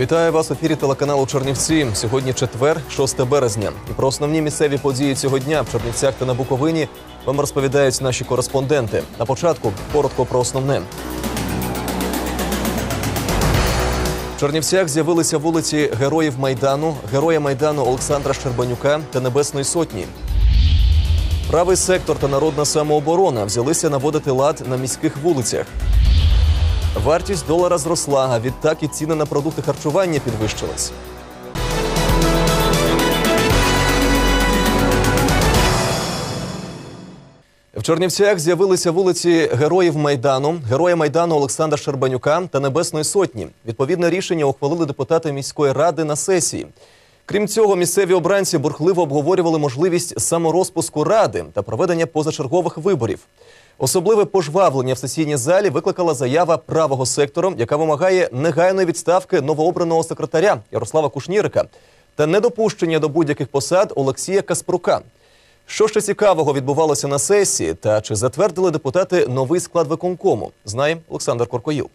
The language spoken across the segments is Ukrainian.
Вітаю вас в ефірі телеканалу Чернівці. Сьогодні четвер, 6 березня. І про основні місцеві події цього дня в Чернівцях та на Буковині вам розповідають наші кореспонденти. На початку коротко про основне. В Чернівцях з'явилися вулиці Героїв Майдану, Героя Майдану Олександра Щербанюка та Небесної Сотні. Правий сектор та народна самооборона взялися наводити лад на міських вулицях. Вартість долара зросла, а відтак і ціни на продукти харчування підвищились. В Чернівцях з'явилися вулиці Героїв Майдану, Героя Майдану Олександра Щербанюка та Небесної Сотні. Відповідне рішення ухвалили депутати міської ради на сесії. Крім цього, місцеві обранці бурхливо обговорювали можливість саморозпуску ради та проведення позачергових виборів. Особливе пожвавлення в сесійній залі викликала заява правого сектору, яка вимагає негайної відставки новообраного секретаря Ярослава Кушнірика та недопущення до будь-яких посад Олексія Каспрука. Що ще цікавого відбувалося на сесії, та чи затвердили депутати новий склад виконкому, знає Олександр Коркоїл.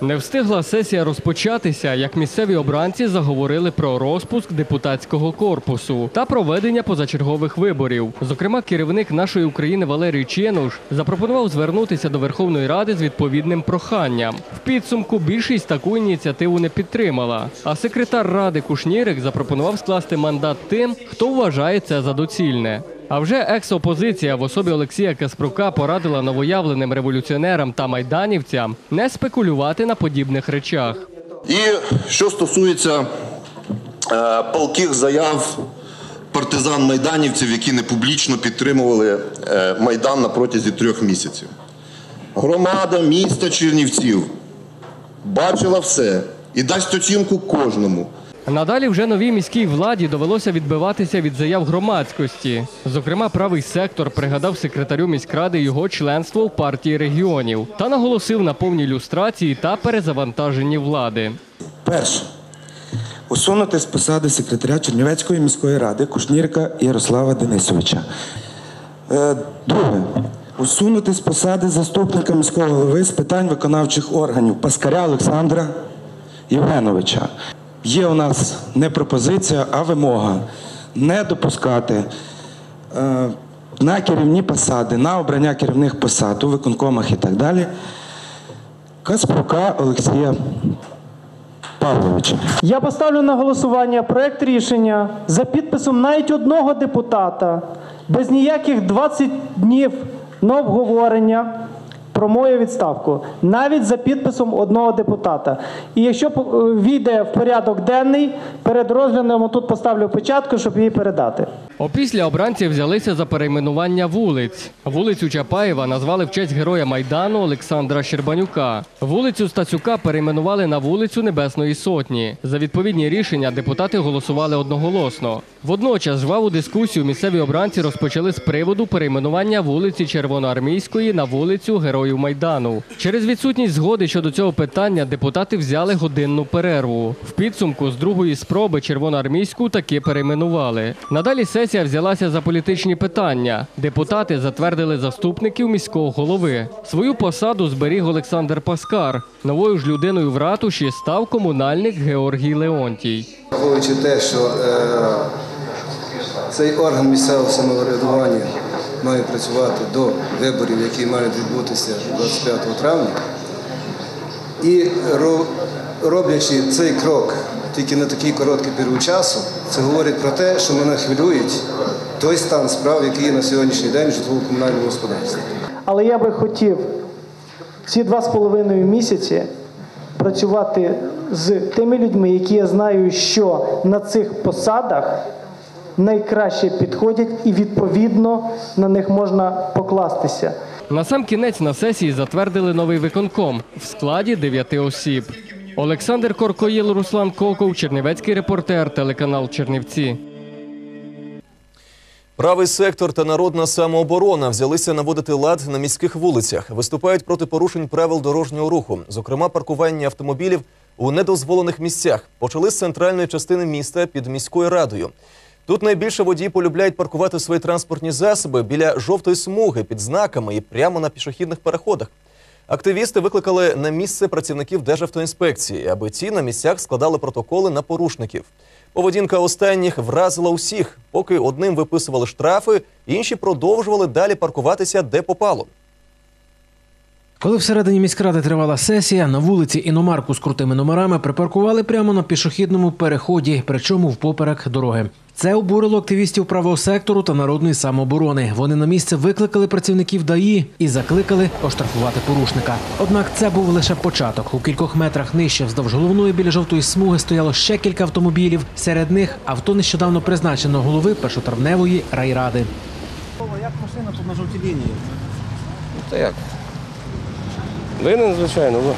Не встигла сесія розпочатися, як місцеві обранці заговорили про розпуск депутатського корпусу та проведення позачергових виборів. Зокрема, керівник нашої України Валерій Ченуш запропонував звернутися до Верховної Ради з відповідним проханням. В підсумку більшість таку ініціативу не підтримала. А секретар ради Кушнірик запропонував скласти мандат тим, хто вважає це за доцільне. А вже екс-опозиція в особі Олексія Каспрука порадила новоявленим революціонерам та майданівцям не спекулювати на подібних речах. І що стосується е, палких заяв партизан-майданівців, які не публічно підтримували е, Майдан на протязі трьох місяців. Громада міста Чернівців бачила все і дасть оцінку кожному. Надалі вже новій міській владі довелося відбиватися від заяв громадськості. Зокрема, правий сектор пригадав секретарю міськради його членство в партії регіонів та наголосив на повній люстрації та перезавантаженні влади. Перше. Усунути з посади секретаря Чернівецької міської ради Кушнірка Ярослава Денисовича. Е, Друге. Усунути з посади заступника міського голови з питань виконавчих органів Паскаря Олександра Євгеновича. Є у нас не пропозиція, а вимога не допускати е, на керівні посади, на обрання керівних посад у виконкомах і так далі. Каспрука Олексія Павловича. Я поставлю на голосування проект рішення за підписом навіть одного депутата, без ніяких 20 днів на обговорення про мою відставку, навіть за підписом одного депутата. І якщо війде в порядок денний, перед розглядом тут поставлю печатку, щоб її передати. Опісля обранці взялися за перейменування вулиць. Вулицю Чапаєва назвали в честь героя Майдану Олександра Щербанюка. Вулицю Стацюка перейменували на вулицю Небесної Сотні. За відповідні рішення депутати голосували одноголосно. Водночас жваву дискусію місцеві обранці розпочали з приводу перейменування вулиці Червоноармійської на вулицю Героїв Майдану. Через відсутність згоди щодо цього питання депутати взяли годинну перерву. В підсумку з другої спроби Червоноармійську таки перейменували. Надалі сесія взялася за політичні питання. Депутати затвердили заступників міського голови. Свою посаду зберіг Олександр Паскар. Новою ж людиною в ратуші став комунальник Георгій Леонтій. Враховуючи те, що е, цей орган місцевого самоврядування має працювати до виборів, які мають відбутися 25 травня, і роблячи цей крок тільки на такий короткий період часу, це говорить про те, що мене хвилюють той стан справ, який є на сьогоднішній день в житлово-комунальному господарстві. Але я би хотів ці два з половиною місяці працювати з тими людьми, які я знаю, що на цих посадах найкраще підходять і відповідно на них можна покластися. На сам кінець на сесії затвердили новий виконком в складі дев'яти осіб. Олександр Коркоїл, Руслан Коков, Чернівецький репортер, телеканал Чернівці. Правий сектор та народна самооборона взялися наводити лад на міських вулицях. Виступають проти порушень правил дорожнього руху, зокрема паркування автомобілів у недозволених місцях. Почали з центральної частини міста під міською радою. Тут найбільше водії полюбляють паркувати свої транспортні засоби біля жовтої смуги під знаками і прямо на пішохідних переходах. Активісти викликали на місце працівників Державтоінспекції, аби ті на місцях складали протоколи на порушників. Поведінка останніх вразила усіх, поки одним виписували штрафи, інші продовжували далі паркуватися де попало. Коли всередині міськради тривала сесія, на вулиці іномарку з крутими номерами припаркували прямо на пішохідному переході, причому впоперек дороги. Це обурило активістів правого сектору та народної самооборони. Вони на місце викликали працівників ДАІ і закликали оштрафувати порушника. Однак це був лише початок. У кількох метрах нижче вздовж головної біля жовтої смуги стояло ще кілька автомобілів. Серед них авто нещодавно призначеного голови першотравневої райради. Як машина тут на Та як? Винен, звичайно, ну.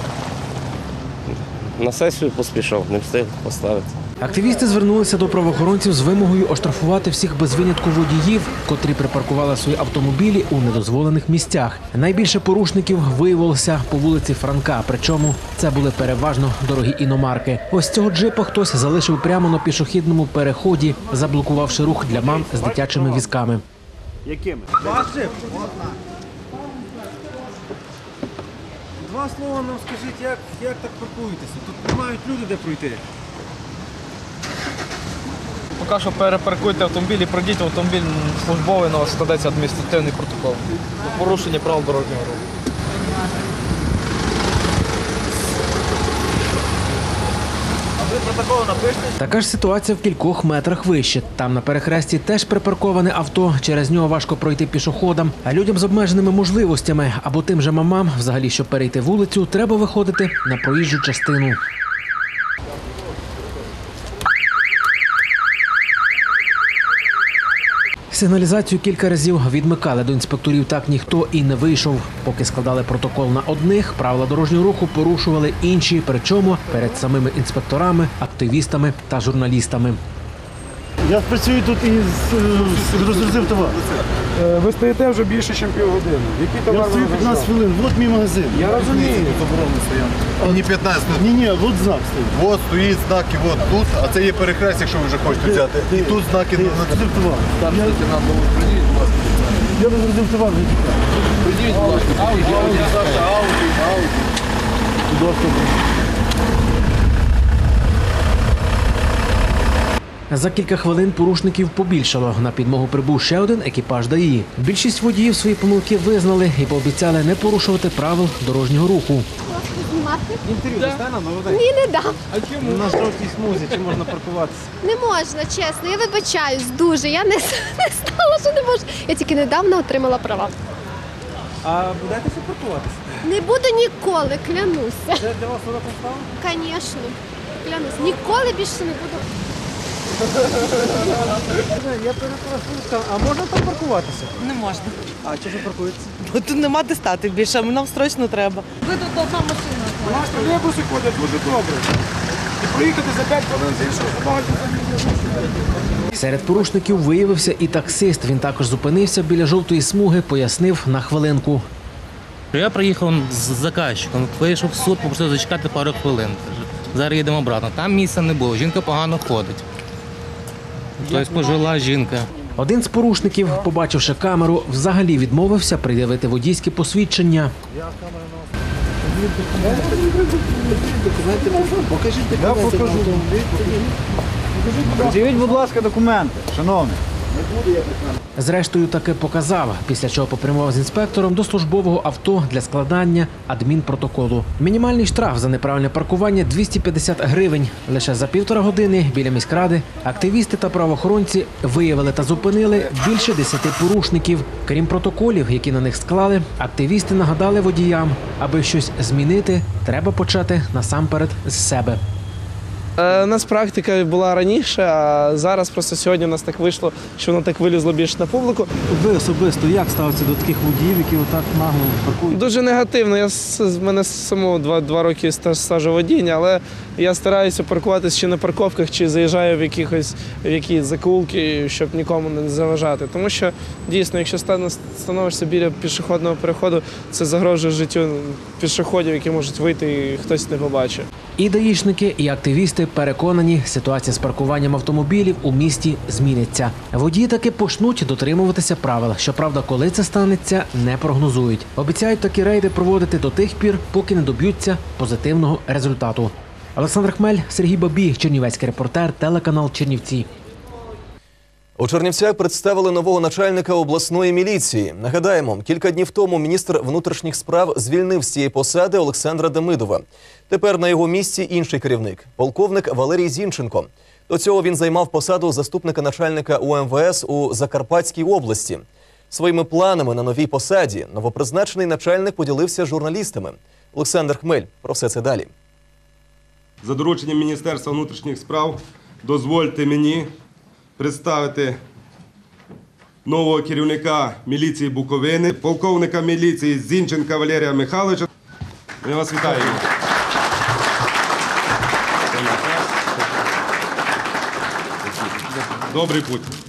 На сесію поспішав, не встиг поставити. Активісти звернулися до правоохоронців з вимогою оштрафувати всіх без винятку водіїв, котрі припаркували свої автомобілі у недозволених місцях. Найбільше порушників виявилося по вулиці Франка. Причому це були переважно дорогі іномарки. Ось цього джипа хтось залишив прямо на пішохідному переході, заблокувавши рух для мам з дитячими візками. Два слова нам скажіть, як, як так паркуєтеся? Тут не мають люди де пройти. Поки що перепаркуйте автомобіль і пройдіть автомобіль службовий, на вас складеться адміністративний протокол. Порушення правил дорожнього руху. Ви напишете? Така ж ситуація в кількох метрах вище. Там на перехресті теж припарковане авто. Через нього важко пройти пішоходам. А людям з обмеженими можливостями або тим же мамам, взагалі, щоб перейти вулицю, треба виходити на проїжджу частину. Сигналізацію кілька разів відмикали до інспекторів. Так ніхто і не вийшов. Поки складали протокол на одних, правила дорожнього руху порушували інші, причому перед самими інспекторами, активістами та журналістами. Я працюю тут і розгрузив товар. Ви стоїте вже більше, ніж півгодини. Який Я товар стою ви 15 хвилин, от мій магазин. Я розумію. Ні, 15. Ні, ні, от знак стоїть. От стоїть знаки, от тут, а це є перехрест, якщо ви вже хочете взяти. І тут знаки. Я розгрузив товар. Я розгрузив товар, не тікаю. Будь ласка. За кілька хвилин порушників побільшало. На підмогу прибув ще один екіпаж ДАІ. Більшість водіїв свої помилки визнали і пообіцяли не порушувати правил дорожнього руху. Інтерв'ю дасте нам? Дай. Ні, не дам. На жовтій смузі, чи можна паркуватися? Не можна, чесно. Я вибачаюсь дуже. Я не, не знала, що не можу. Я тільки недавно отримала права. А будете ще паркуватися? Не буду ніколи, клянуся. Це для вас вона поставлена? Звісно. Клянусь. Ніколи більше не буду. Я перепрошую, а можна там паркуватися? Не можна. А чи ж паркується? Бо тут нема де стати більше, нам строчно треба. У нас тролейбуси ходять дуже добре. І проїхати за 5 хвилин з іншого забагато Серед порушників виявився і таксист. Він також зупинився біля жовтої смуги, пояснив на хвилинку. Я приїхав з заказчиком, вийшов в суд, попросив зачекати пару хвилин. Зараз їдемо обратно. Там місця не було, жінка погано ходить. Тобто пожила жінка. Один з порушників, побачивши камеру, взагалі відмовився пред'явити водійське посвідчення. Я покажу. Пред'явіть, будь ласка, документи, шановний. Зрештою, таки показав, після чого попрямував з інспектором до службового авто для складання адмінпротоколу. Мінімальний штраф за неправильне паркування 250 гривень. Лише за півтора години біля міськради активісти та правоохоронці виявили та зупинили більше десяти порушників. Крім протоколів, які на них склали, активісти нагадали водіям, аби щось змінити, треба почати насамперед з себе. Е, У нас практика була раніше, а зараз просто сьогодні у нас так вийшло, що воно так вилізло більше на публіку. Ви особисто як ставитеся до таких водіїв, які отак нагло паркують? Дуже негативно. Я з мене самого два, два роки стажу водіння, але я стараюся паркуватися чи на парковках, чи заїжджаю в якихось в якісь закулки, щоб нікому не заважати. Тому що дійсно, якщо становишся біля пішохідного переходу, це загрожує життю пішоходів, які можуть вийти і хтось не побачить. І даїшники, і активісти переконані, ситуація з паркуванням автомобілів у місті зміниться. Водії таки почнуть дотримуватися правил. Щоправда, коли це станеться, не прогнозують. Обіцяють такі рейди проводити до тих пір, поки не доб'ються позитивного результату. Олександр Хмель, Сергій Бабій, Чернівецький репортер, телеканал Чернівці. У Чернівцях представили нового начальника обласної міліції. Нагадаємо, кілька днів тому міністр внутрішніх справ звільнив з цієї посади Олександра Демидова. Тепер на його місці інший керівник полковник Валерій Зінченко. До цього він займав посаду заступника начальника УМВС у Закарпатській області. Своїми планами на новій посаді новопризначений начальник поділився з журналістами. Олександр Хмель про все це далі. За дорученням Міністерства внутрішніх справ дозвольте мені представити нового керівника міліції Буковини, полковника міліції Зінченка Валерія Михайловича. Ми вас вітаємо. Добрий путь.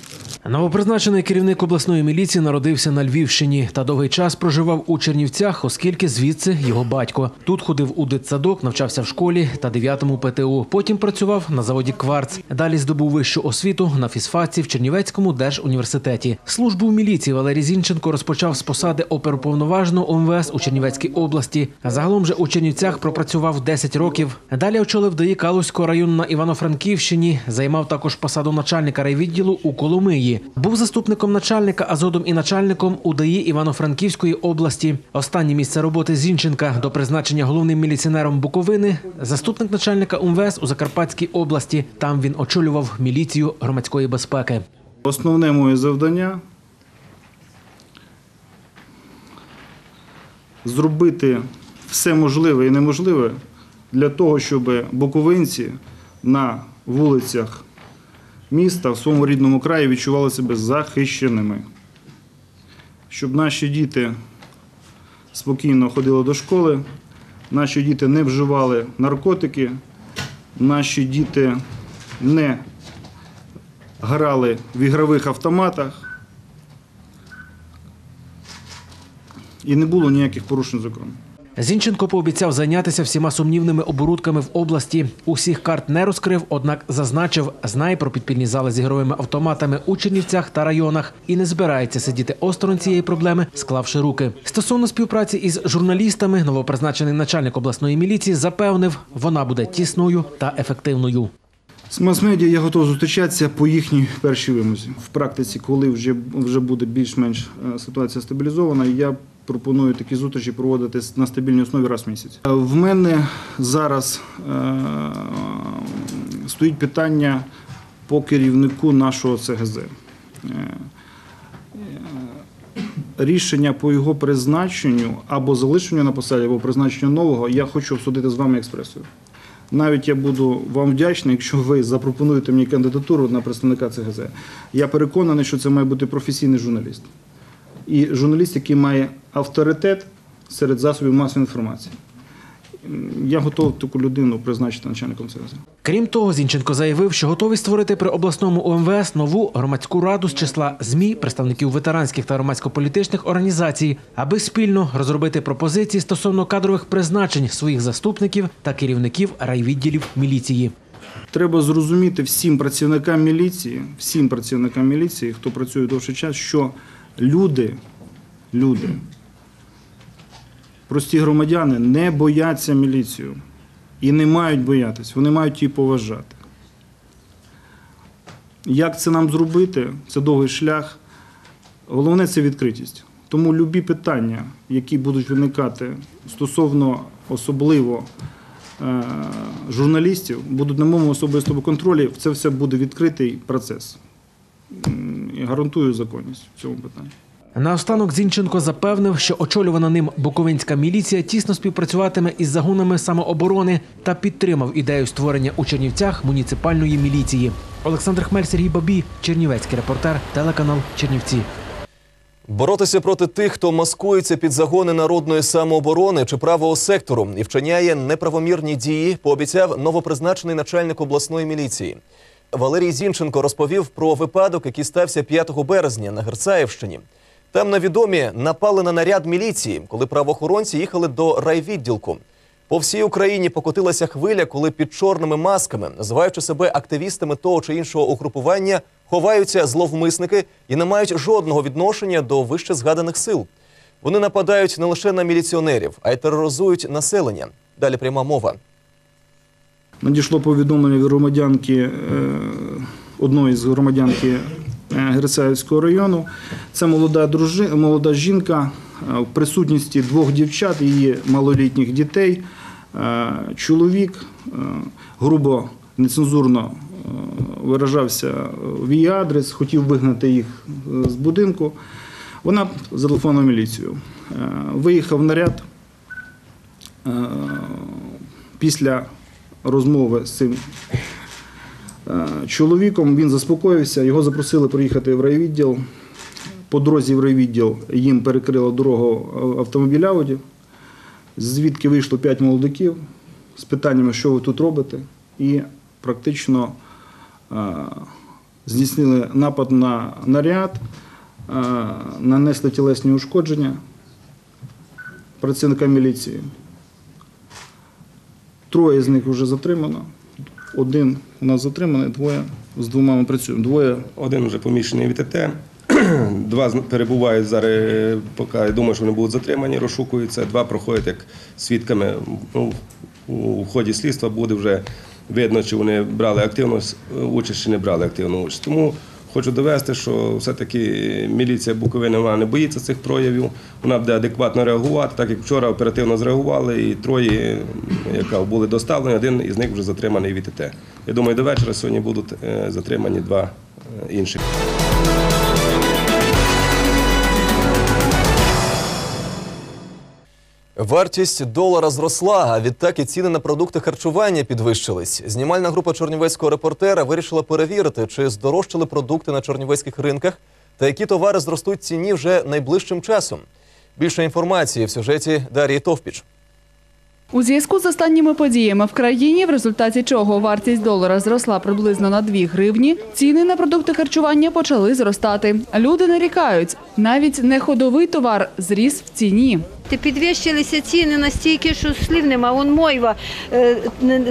Новопризначений керівник обласної міліції народився на Львівщині та довгий час проживав у Чернівцях, оскільки звідси його батько. Тут ходив у дитсадок, навчався в школі та 9-му ПТУ. Потім працював на заводі Кварц. Далі здобув вищу освіту на фізфаці в Чернівецькому держуніверситеті. Службу в міліції Валерій Зінченко розпочав з посади оперуповноваженого ОМВС у Чернівецькій області. Загалом же у Чернівцях пропрацював 10 років. Далі очолив ДАІ Калузького району на Івано-Франківщині. Займав також посаду начальника райвідділу у Коломиї. Був заступником начальника, а згодом і начальником УДАІ Івано-Франківської області. Останнє місце роботи Зінченка до призначення головним міліціонером Буковини, заступник начальника УМВС у Закарпатській області. Там він очолював міліцію громадської безпеки. Основне моє завдання зробити все можливе і неможливе для того, щоб буковинці на вулицях міста в своєму рідному краї відчували себе захищеними, щоб наші діти спокійно ходили до школи, наші діти не вживали наркотики, наші діти не грали в ігрових автоматах і не було ніяких порушень закону. Зінченко пообіцяв зайнятися всіма сумнівними оборудками в області. Усіх карт не розкрив, однак зазначив, знає про підпільні зали з ігровими автоматами у Чернівцях та районах і не збирається сидіти осторонь цієї проблеми, склавши руки. Стосовно співпраці із журналістами, новопризначений начальник обласної міліції запевнив, вона буде тісною та ефективною. З мас-медіа я готовий зустрічатися по їхній першій вимозі. В практиці, коли вже, вже буде більш-менш е, ситуація стабілізована, я пропоную такі зустрічі проводити на стабільній основі раз в місяць. Е, В мене зараз е, стоїть питання по керівнику нашого ЦГЗ. Е, Рішення по його призначенню або залишенню на посаді, або призначенню нового я хочу обсудити з вами експресою. Навіть я буду вам вдячний, якщо ви запропонуєте мені кандидатуру на представника ЦГЗ. Я переконаний, що це має бути професійний журналіст. І журналіст, який має авторитет серед засобів масової інформації. Я готовий таку людину призначити начальником ЦГЗ. Крім того, Зінченко заявив, що готовий створити при обласному ОМВС нову громадську раду з числа ЗМІ, представників ветеранських та громадсько-політичних організацій, аби спільно розробити пропозиції стосовно кадрових призначень своїх заступників та керівників райвідділів міліції. Треба зрозуміти всім працівникам міліції, всім працівникам міліції, хто працює довший час, що люди, люди, прості громадяни не бояться міліцію і не мають боятись, вони мають її поважати. Як це нам зробити? Це довгий шлях. Головне це відкритість. Тому любі питання, які будуть виникати стосовно особливо е, журналістів, будуть на моєму особистому контролі. Це все буде відкритий процес. І гарантую законність в цьому питанні. Наостанок Зінченко запевнив, що очолювана ним буковинська міліція тісно співпрацюватиме із загонами самооборони та підтримав ідею створення у Чернівцях муніципальної міліції. Олександр Хмель, Сергій Бабій, Чернівецький репортер, телеканал Чернівці. Боротися проти тих, хто маскується під загони народної самооборони чи правого сектору і вчиняє неправомірні дії, пообіцяв новопризначений начальник обласної міліції. Валерій Зінченко розповів про випадок, який стався 5 березня на Герцаївщині. Там на відомі напали на наряд міліції, коли правоохоронці їхали до райвідділку. По всій Україні покотилася хвиля, коли під чорними масками, називаючи себе активістами того чи іншого угрупування, ховаються зловмисники і не мають жодного відношення до вище згаданих сил. Вони нападають не лише на міліціонерів, а й тероризують населення. Далі пряма мова. Надійшло повідомлення від громадянки е, одної з громадянки е, Герцаївського району. Це молода дружи, молода жінка е, в присутності двох дівчат, її малолітніх дітей. Чоловік грубо нецензурно виражався в її адрес, хотів вигнати їх з будинку. Вона зателефонувала міліцію. Виїхав наряд. Після розмови з цим е, чоловіком він заспокоївся, його запросили приїхати в райвідділ. По дорозі в райвідділ їм перекрила дорогу автомобіль Ауді, звідки вийшло п'ять молодиків з питаннями, що ви тут робите, і практично е, здійснили напад на наряд, е, нанесли тілесні ушкодження працівникам міліції. Троє з них вже затримано. Один у нас затриманий, двоє з двома ми працюємо. Двоє Один вже поміщений в ІТТ, два перебувають зараз, поки я думаю, що вони будуть затримані, розшукуються. Два проходять як свідками. Ну, у ході слідства буде вже видно, чи вони брали активну участь, чи не брали активну участь. Тому хочу довести, що все-таки міліція Буковини вона не боїться цих проявів. Вона буде адекватно реагувати, так як вчора оперативно зреагували, і троє, яка були доставлені, один із них вже затриманий від ІТ. Я думаю, до вечора сьогодні будуть е, затримані два е, інших. Вартість долара зросла, а відтак і ціни на продукти харчування підвищились. Знімальна група чорнівецького репортера вирішила перевірити, чи здорожчали продукти на чорнівецьких ринках та які товари зростуть ціні вже найближчим часом. Більше інформації в сюжеті Дарії Товпіч. У зв'язку з останніми подіями в країні, в результаті чого вартість долара зросла приблизно на 2 гривні, ціни на продукти харчування почали зростати. Люди нарікають, навіть неходовий товар зріс в ціні. Підвищилися ціни настільки, що слів нема. Вон мойва е,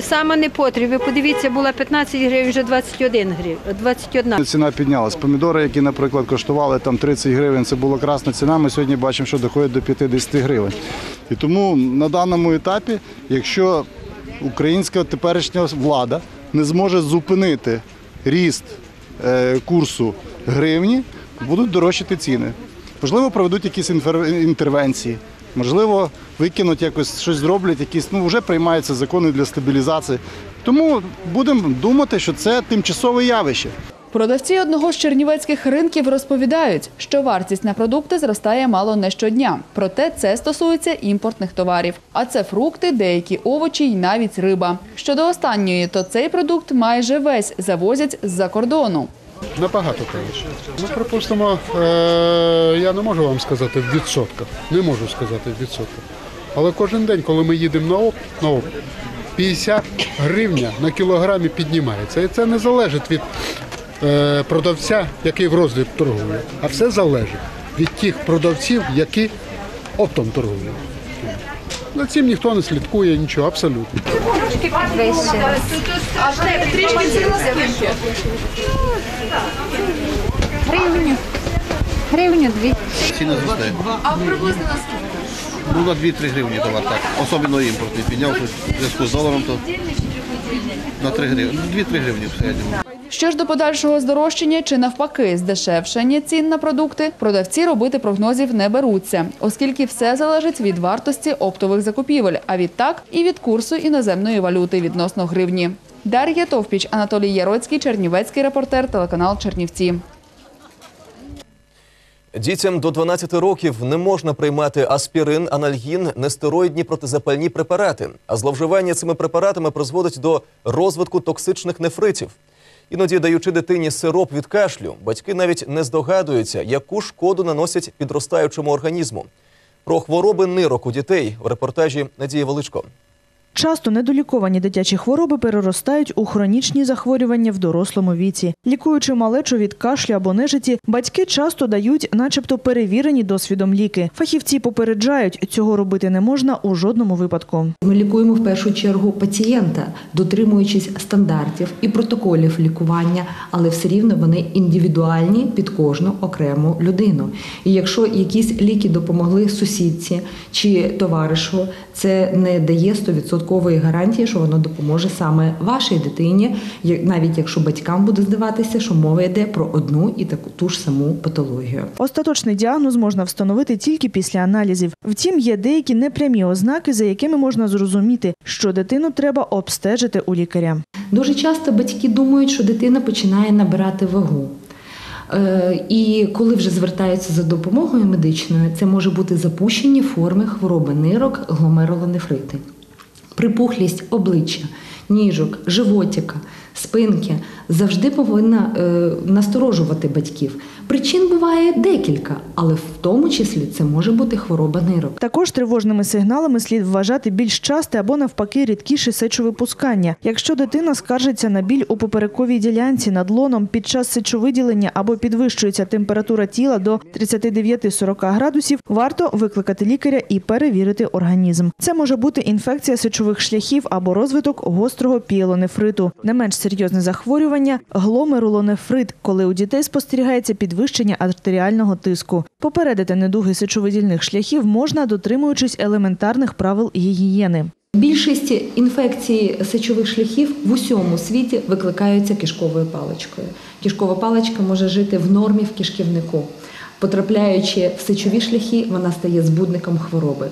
саме не потріб. Ви подивіться, була 15 гривень, вже 21 гривень. 21. Ціна піднялась. Помідори, які, наприклад, коштували там 30 гривень, це була красна ціна. Ми сьогодні бачимо, що доходить до 50 гривень. І тому на даному етапі, якщо українська теперішня влада не зможе зупинити ріст е, курсу гривні, будуть дорожчати ціни. Можливо, проведуть якісь інтервенції. Можливо, викинуть якось щось зроблять, якісь ну вже приймаються закони для стабілізації. Тому будемо думати, що це тимчасове явище. Продавці одного з чернівецьких ринків розповідають, що вартість на продукти зростає мало не щодня. Проте це стосується імпортних товарів. А це фрукти, деякі овочі й навіть риба. Щодо останньої, то цей продукт майже весь завозять з-за кордону. Набагато краще. Ну, припустимо, е, я не можу вам сказати в відсотках. Не можу сказати в відсотках. Але кожен день, коли ми їдемо на ОП, на ОП 50 гривня на кілограмі піднімається. І це не залежить від е, продавця, який в роздріб торгує, а все залежить від тих продавців, які оптом торгують. За цим ніхто не слідкує, нічого, абсолютно. Підвищилося. Трішки ціна скільки? Гривню. Гривню дві. Ціни зростають. А приблизно на скільки? Ну, на 2-3 гривні товар, так. Особливо імпортний. Підняв в зв'язку з доларом, то на 3 гривні. Ну, 2-3 гривні в середньому. Що ж до подальшого здорожчання чи навпаки здешевшення цін на продукти, продавці робити прогнозів не беруться, оскільки все залежить від вартості оптових закупівель, а відтак і від курсу іноземної валюти відносно гривні. Дар'я Товпіч, Анатолій Яроцький, Чернівецький репортер, телеканал Чернівці. Дітям до 12 років не можна приймати аспірин, анальгін, нестероїдні протизапальні препарати. А зловживання цими препаратами призводить до розвитку токсичних нефритів. Іноді, даючи дитині сироп від кашлю, батьки навіть не здогадуються, яку шкоду наносять підростаючому організму. Про хвороби нирок у дітей у репортажі Надії Величко. Часто недоліковані дитячі хвороби переростають у хронічні захворювання в дорослому віці. Лікуючи малечу від кашлю або нежиті, батьки часто дають, начебто, перевірені досвідом ліки. Фахівці попереджають, цього робити не можна у жодному випадку. Ми лікуємо в першу чергу пацієнта, дотримуючись стандартів і протоколів лікування, але все рівно вони індивідуальні під кожну окрему людину. І якщо якісь ліки допомогли сусідці чи товаришу, це не дає 100% гарантії, що воно допоможе саме вашій дитині, навіть якщо батькам буде здаватися, що мова йде про одну і таку ту ж саму патологію. Остаточний діагноз можна встановити тільки після аналізів. Втім, є деякі непрямі ознаки, за якими можна зрозуміти, що дитину треба обстежити у лікаря. Дуже часто батьки думають, що дитина починає набирати вагу. Е, І коли вже звертаються за допомогою медичною, це може бути запущені форми хвороби нирок, гломерулонефрити, припухлість обличчя, ніжок, животика, спинки завжди повинна е, насторожувати батьків. Причин буває декілька, але в тому числі це може бути хвороба нирок. Також тривожними сигналами слід вважати більш часте або навпаки рідкіше сечовипускання. Якщо дитина скаржиться на біль у поперековій ділянці над лоном під час сечовиділення або підвищується температура тіла до 39-40 градусів, варто викликати лікаря і перевірити організм. Це може бути інфекція сечових шляхів або розвиток гострого піелонефриту. Не менш серйозне захворювання гломерулонефрит, коли у дітей спостерігається підвищення артеріального тиску. Попередити недуги сечовидільних шляхів можна, дотримуючись елементарних правил гігієни. Більшість інфекцій сечових шляхів в усьому світі викликаються кишковою паличкою. Кишкова паличка може жити в нормі в кишківнику. Потрапляючи в сечові шляхи, вона стає збудником хвороби.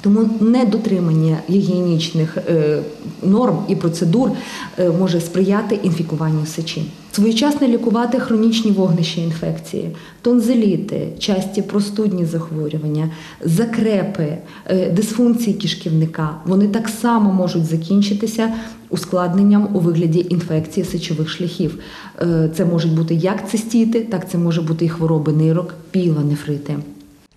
Тому недотримання гігієнічних е, норм і процедур е, може сприяти інфікуванню сечі. Своєчасно лікувати хронічні вогнища інфекції, тонзиліти, часті простудні захворювання, закрепи, е, дисфункції кишківника. Вони так само можуть закінчитися ускладненням у вигляді інфекції сечових шляхів. Це можуть бути як цистіти, так це може бути і хвороби нирок, пілонефрити.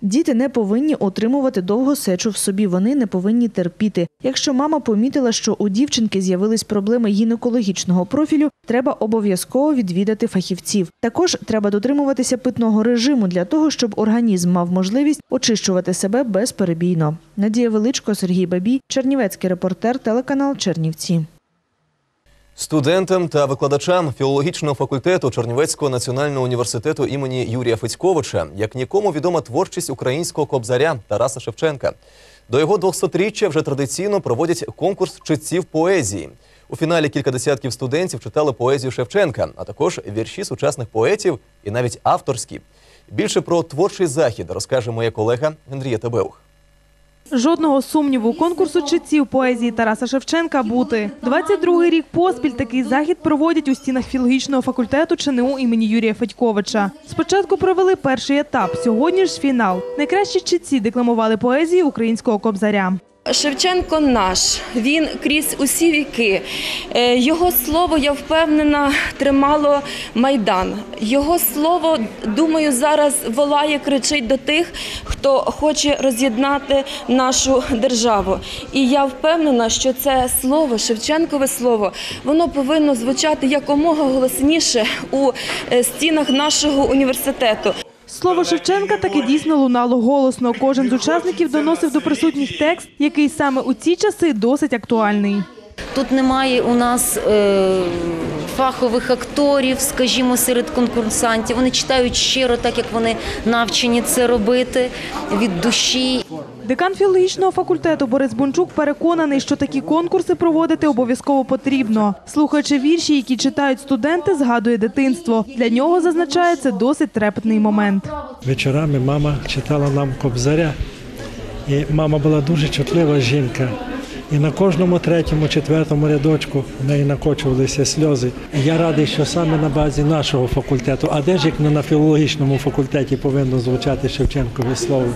Діти не повинні отримувати довго сечу в собі. Вони не повинні терпіти. Якщо мама помітила, що у дівчинки з'явились проблеми гінекологічного профілю, треба обов'язково відвідати фахівців. Також треба дотримуватися питного режиму для того, щоб організм мав можливість очищувати себе безперебійно. Надія Величко, Сергій Бабій, Чернівецький репортер, телеканал Чернівці. Студентам та викладачам філологічного факультету Чернівецького національного університету імені Юрія Федьковича як нікому відома творчість українського кобзаря Тараса Шевченка. До його 200-річчя вже традиційно проводять конкурс читців поезії. У фіналі кілька десятків студентів читали поезію Шевченка, а також вірші сучасних поетів і навіть авторські. Більше про творчий захід розкаже моя колега Андрія Тебеух. Жодного сумніву конкурсу читців поезії Тараса Шевченка бути. 22-й рік поспіль такий захід проводять у стінах філологічного факультету ЧНУ імені Юрія Федьковича. Спочатку провели перший етап, сьогодні ж фінал. Найкращі читці декламували поезії українського кобзаря. Шевченко наш, він крізь усі віки. Е, Його слово, я впевнена, тримало майдан. Його слово, думаю, зараз волає, кричить до тих, хто хоче роз'єднати нашу державу. І я впевнена, що це слово, Шевченкове слово, воно повинно звучати якомога голосніше у е, стінах нашого університету. Слово Шевченка таки дійсно лунало голосно. Кожен з учасників доносив до присутніх текст, який саме у ці часи досить актуальний. Тут немає у нас е, фахових акторів, скажімо, серед конкурсантів. Вони читають щиро, так як вони навчені це робити від душі. Декан філологічного факультету Борис Бунчук переконаний, що такі конкурси проводити обов'язково потрібно. Слухаючи вірші, які читають студенти, згадує дитинство. Для нього зазначає це досить трепетний момент. Вечорами мама читала нам кобзаря, і мама була дуже чутлива жінка. І на кожному третьому, четвертому рядочку в неї накочувалися сльози. І я радий, що саме на базі нашого факультету, а де ж як не на філологічному факультеті повинно звучати Шевченкове слово,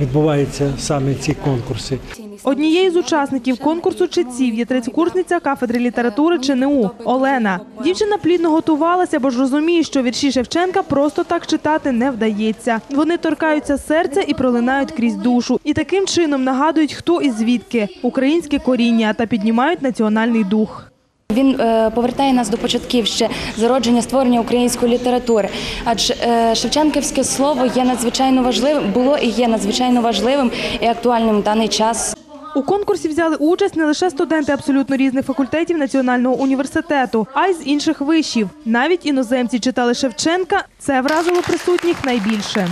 відбуваються саме ці конкурси. Однією з учасників конкурсу читців є третьокурсниця кафедри літератури ЧНУ Олена. Дівчина плідно готувалася, бо ж розуміє, що вірші Шевченка просто так читати не вдається. Вони торкаються серця і пролинають крізь душу. І таким чином нагадують, хто і звідки українське коріння та піднімають національний дух. Він е, повертає нас до початків ще зародження створення української літератури. Адже е, Шевченківське слово є надзвичайно важливим, було і є надзвичайно важливим і актуальним в даний час. У конкурсі взяли участь не лише студенти абсолютно різних факультетів Національного університету, а й з інших вишів. Навіть іноземці читали Шевченка. Це вразило присутніх найбільше.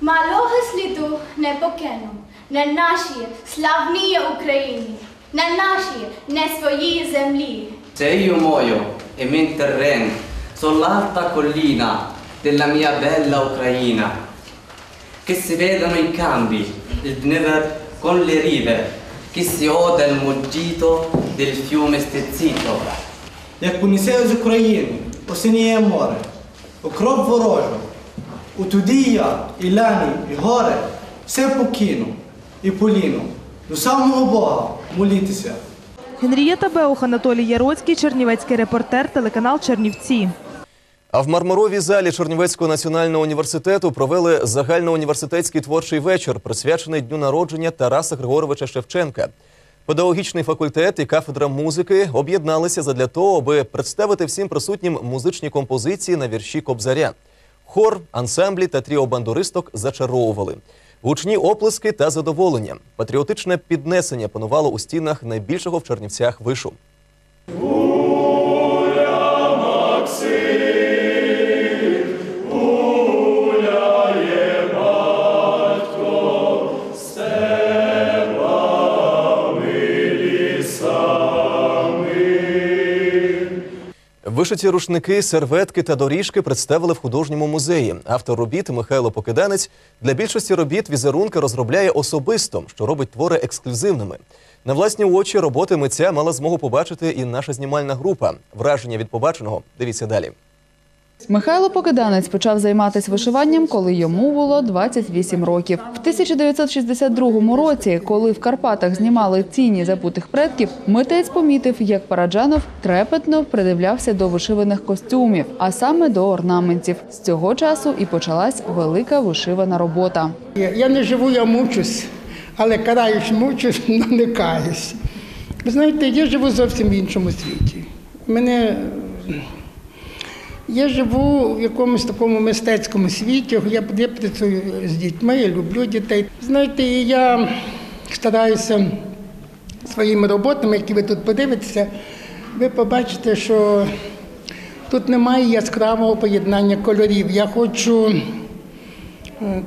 Малого сліду не покину на нашій славній Україні, на нашій не своїй землі. Se io muoio e mi interrendo sull'alta collina della mia bella Ucraina, che si vedano i campi, il Dnieper con le rive, che si oda il muggito del fiume stezzito. Як понесе з України, осеніє море, окроп ворожу, у туди я, і ляні, і горе, все покину і поліну, до самого Бога молітися. Генрієта Беух, Анатолій Яроцький, Чернівецький репортер, телеканал Чернівці. А в мармуровій залі Чернівецького національного університету провели загальноуніверситетський творчий вечір, присвячений дню народження Тараса Григоровича Шевченка. Педагогічний факультет і кафедра музики об'єдналися задля того, аби представити всім присутнім музичні композиції на вірші Кобзаря. Хор, ансамблі та тріо бандуристок зачаровували. Гучні оплески та задоволення. Патріотичне піднесення панувало у стінах найбільшого в Чернівцях вишу. Вишиті рушники, серветки та доріжки представили в художньому музеї. Автор робіт Михайло Покиданець для більшості робіт візерунки розробляє особисто, що робить твори ексклюзивними. На власні очі роботи митця мала змогу побачити і наша знімальна група. Враження від побаченого дивіться далі. Михайло Покиданець почав займатися вишиванням, коли йому було 28 років. В 1962 році, коли в Карпатах знімали тіні забутих предків, митець помітив, як Параджанов трепетно придивлявся до вишиваних костюмів, а саме до орнаментів. З цього часу і почалась велика вишивана робота. Я я не живу, я мучусь, але караюсь, мучусь, але не каюсь. Ви знаєте, я живу зовсім в іншому світі. Мене я живу в якомусь такому мистецькому світі. Я, я працюю з дітьми, я люблю дітей. Знаєте, я стараюся своїми роботами, які ви тут подивитеся, ви побачите, що тут немає яскравого поєднання кольорів. Я хочу,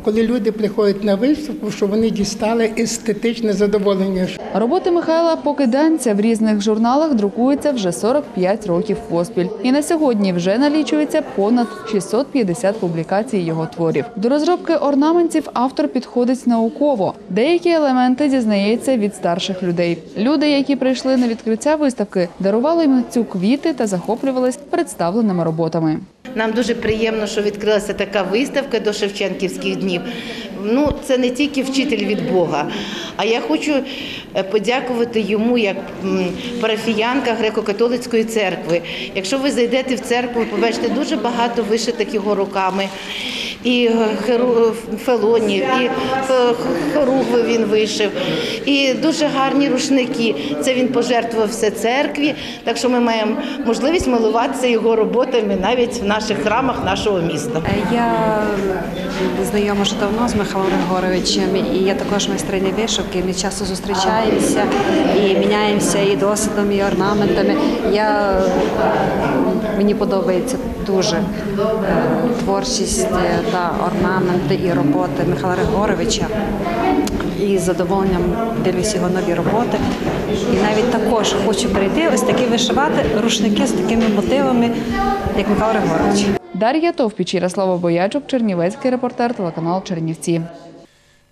коли люди приходять на виставку, щоб вони дістали естетичне задоволення. Роботи Михайла Покиданця в різних журналах друкуються вже 45 років поспіль. І на сьогодні вже налічується понад 650 публікацій його творів. До розробки орнаментів автор підходить науково. Деякі елементи дізнається від старших людей. Люди, які прийшли на відкриття виставки, дарували митцю квіти та захоплювались представленими роботами. Нам дуже приємно, що відкрилася така виставка до Шевченківських днів. Ну, це не тільки вчитель від Бога, а я хочу е, подякувати йому як парафіянка греко-католицької церкви. Якщо ви зайдете в церкву, побачите дуже багато вишитих його руками. І е, херу- фелонів, і е, хоругви він вишив, і дуже гарні рушники. Це він пожертвував все церкві. Так що ми маємо можливість милуватися його роботами навіть в наших храмах нашого міста. Я знайома вже давно з Михайлом Григоровичем, і я також майстриня вишивки. Ми часто зустрічаємося і міняємося і досвідом, і орнаментами. Я, мені подобається дуже е, творчість е, та орнаменти і роботи Михайла Григоровича. І з задоволенням дивлюсь його нові роботи. І навіть також хочу перейти ось такі вишивати рушники з такими мотивами, як Михайло Григорович. Дар'я Товпіч, Ярослава Боячук, Чернівецький репортер, телеканал Чернівці.